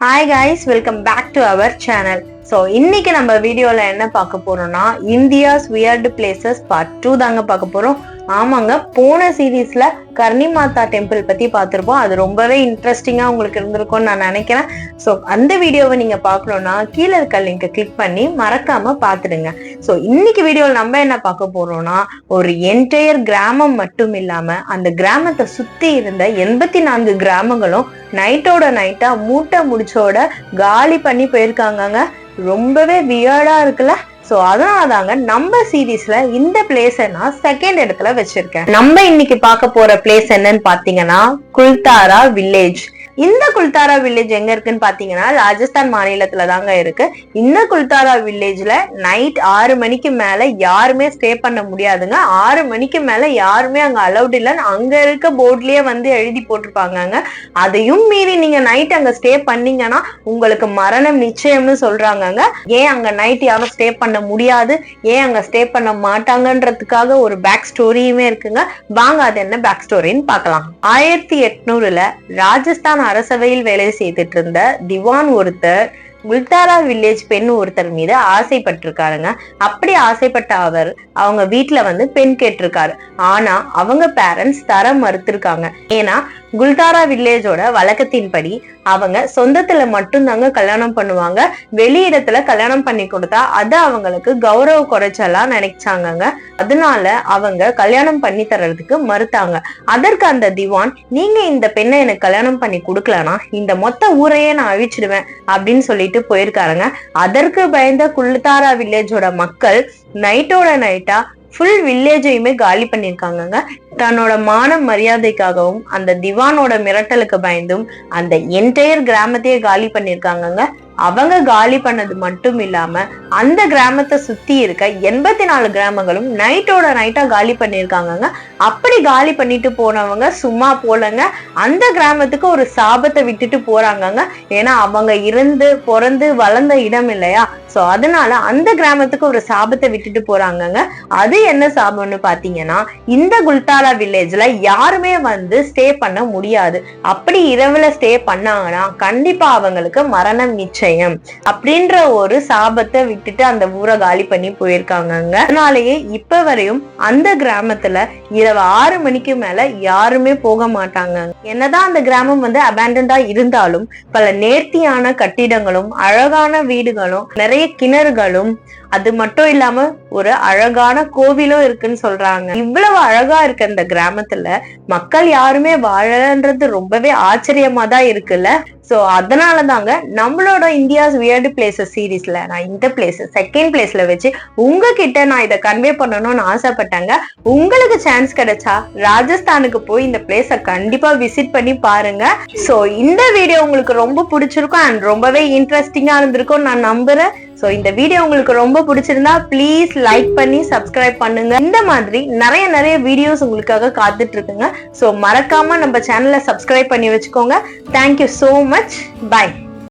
Hi guys welcome back to our channel so இன்னைக்கு நம்ம வீடியோல என்ன பார்க்க போறோம்னா India's weird places part two தாங்க பார்க்க போறோம். ஆமாங்க போன சீரீஸ்ல கர்ணி மாதா டெம்பிள் பத்தி பார்த்திருப்போம். அது ரொம்பவே இன்ட்ரெஸ்டிங்கா உங்களுக்கு இருந்திருக்கும்னு நான் நினைக்கிறேன். ஸோ அந்த வீடியோவை நீங்க பார்க்கணும்னா கீழே இருக்க லிங்கை கிளிக் பண்ணி மறக்காம பார்த்துடுங்க. ஸோ இன்னைக்கு வீடியோவில் நம்ம என்ன பார்க்க போறோம்னா ஒரு என்டையர் கிராமம் மட்டும் இல்லாம அந்த கிராமத்தை சுத்தி இருந்த எண்பத்தி நான்கு கிராமங்களும் நைட்டோட நைட்டா மூட்டை முடிச்சோட காலி பண்ணி போயிருக்காங்கங்க. ரொம்பவே வியர்டா இருக்குல்ல? ஸோ அதனால தாங்க நம்ம சீரீஸ்ல இந்த பிளேஸ் நான் செகண்ட் இடத்துல வச்சிருக்கேன். நம்ம இன்னைக்கு பார்க்க போற பிளேஸ் என்னன்னு பாத்தீங்கன்னா குல்தாரா வில்லேஜ் இந்த குல்தாரா வில்லேஜ் எங்க இருக்குன்னு பாத்தீங்கன்னா ராஜஸ்தான் மாநிலத்துல தாங்க இருக்கு. இந்த குல்தாரா வில்லேஜ்ல நைட் ஆறு மணிக்கு மேல யாருமே ஸ்டே பண்ண முடியாதுங்க. ஆறு மணிக்கு மேல யாருமே அங்க அலௌட் இல்லைன்னு அங்க இருக்க போர்ட்லயே வந்து எழுதி போட்டிருப்பாங்க அதையும் மீறி நீங்க நைட் அங்க ஸ்டே பண்ணீங்கன்னா உங்களுக்கு மரணம் நிச்சயம்னு சொல்றாங்கங்க. ஏன் அங்க நைட் யாரும் ஸ்டே பண்ண முடியாது? ஏன் அங்க ஸ்டே பண்ண மாட்டாங்கன்றதுக்காக ஒரு பேக் ஸ்டோரியுமே இருக்குங்க. வாங்க அது என்ன பேக் ஸ்டோரின்னு பார்க்கலாம். ஆயிரத்தி எட்நூறுல ராஜஸ்தான் அரசவையில் வேலை செய்துட்டு இருந்த திவான் ஒருத்தர் குல்தாரா வில்லேஜ் பெண் ஒருத்தர் மீது ஆசைப்பட்டிருக்காருங்க. அப்படி ஆசைப்பட்ட அவர் அவங்க வீட்டுல வந்து பெண் கேட்டிருக்காரு. ஆனா அவங்க பேரண்ட்ஸ் தர மறுத்திருக்காங்க. ஏன்னா குல்தாரா வில்லேஜோட வழக்கத்தின்படி அவங்க சொந்தத்துல மட்டும்தாங்க கல்யாணம் பண்ணுவாங்க. வெளி இடத்துல கல்யாணம் பண்ணி கொடுத்தா அது அவங்களுக்கு கௌரவ குறைச்சலா நினைச்சாங்கங்க. அதனால அவங்க கல்யாணம் பண்ணி தர்றதுக்கு மறுத்தாங்க. அதற்கு அந்த திவான் நீங்க இந்த பெண்ணை எனக்கு கல்யாணம் பண்ணி கொடுக்கலனா இந்த மொத்த ஊரையே நான் அழிச்சிடுவேன். அப்படின்னு சொல்லிட்டு போயிருக்காருங்க. அதற்கு பயந்த குல்தாரா வில்லேஜோட மக்கள் நைட்டோட நைட்டா ஃபுல் வில்லேஜையுமே காலி பண்ணிருக்காங்கங்க தன்னோட மான மரியாதைக்காகவும் அந்த திவானோட மிரட்டலுக்கு பயந்தும் அந்த என்டையர் கிராமத்தையே காலி பண்ணிருக்காங்கங்க அவங்க காலி பண்ணது மட்டும் இல்லாம அந்த கிராமத்தை சுத்தி இருக்க எண்பத்தி நாலு கிராமங்களும் நைட்டோட நைட்டா காலி பண்ணிருக்காங்கங்க அப்படி காலி பண்ணிட்டு போனவங்க சும்மா போலங்க. அந்த கிராமத்துக்கு ஒரு சாபத்தை விட்டுட்டு போறாங்கங்க. ஏன்னா அவங்க இருந்து பிறந்து வளர்ந்த இடம் இல்லையா? சோ அதனால அந்த கிராமத்துக்கு ஒரு சாபத்தை விட்டுட்டு போறாங்கங்க. அது என்ன சாபம்னு பாத்தீங்கன்னா இந்த குல்தாலா வில்லேஜ்ல யாருமே வந்து ஸ்டே பண்ண முடியாது. அப்படி இரவுல ஸ்டே பண்ணாங்கன்னா கண்டிப்பா அவங்களுக்கு மரணம் நிச்சயம். அப்படின்ற ஒரு சாபத்தை விட்டுட்டு அந்த ஊரை காலி பண்ணி போயிருக்காங்க அதனாலயே இப்ப வரையும் அந்த கிராமத்துல இரவு ஆறு மணிக்கு மேல யாருமே போக மாட்டாங்க. என்னதான் அந்த கிராமம் வந்து அபேண்டா இருந்தாலும் பல நேர்த்தியான கட்டிடங்களும் அழகான வீடுகளும் நிறைய கிணறுகளும் அது மட்டும் இல்லாம ஒரு அழகான கோவிலும் இருக்குன்னு சொல்றாங்க. இவ்வளவு அழகா இருக்கு இந்த கிராமத்துல. மக்கள் யாருமே வாழன்றது ரொம்பவே ஆச்சரியமா தான் இருக்குல்ல. சோ அதனால தாங்க நம்மளோட இந்தியாஸ் வியர்டு பிளேசஸ் சீரீஸ்ல நான் இந்த பிளேஸ் செகண்ட் பிளேஸ்ல வச்சு உங்ககிட்ட நான் இதை கன்வே பண்ணணும்னு ஆசைப்பட்டேங்க. உங்களுக்கு சான்ஸ் கிடைச்சா ராஜஸ்தானுக்கு போய் இந்த பிளேஸ கண்டிப்பா விசிட் பண்ணி பாருங்க. சோ இந்த வீடியோ உங்களுக்கு ரொம்ப பிடிச்சிருக்கும் அண்ட் ரொம்பவே இன்ட்ரெஸ்டிங்கா இருந்திருக்கும் நான் நம்புறேன். ஸோ இந்த வீடியோ உங்களுக்கு ரொம்ப பிடிச்சிருந்தா ப்ளீஸ் லைக் பண்ணி சப்ஸ்கிரைப் பண்ணுங்க. இந்த மாதிரி நிறைய நிறைய வீடியோஸ் உங்களுக்காக காத்துட்டு இருக்குங்க ஸோ மறக்காம நம்ம சேனலை சப்ஸ்கிரைப் பண்ணி வச்சுக்கோங்க. Thank you so much by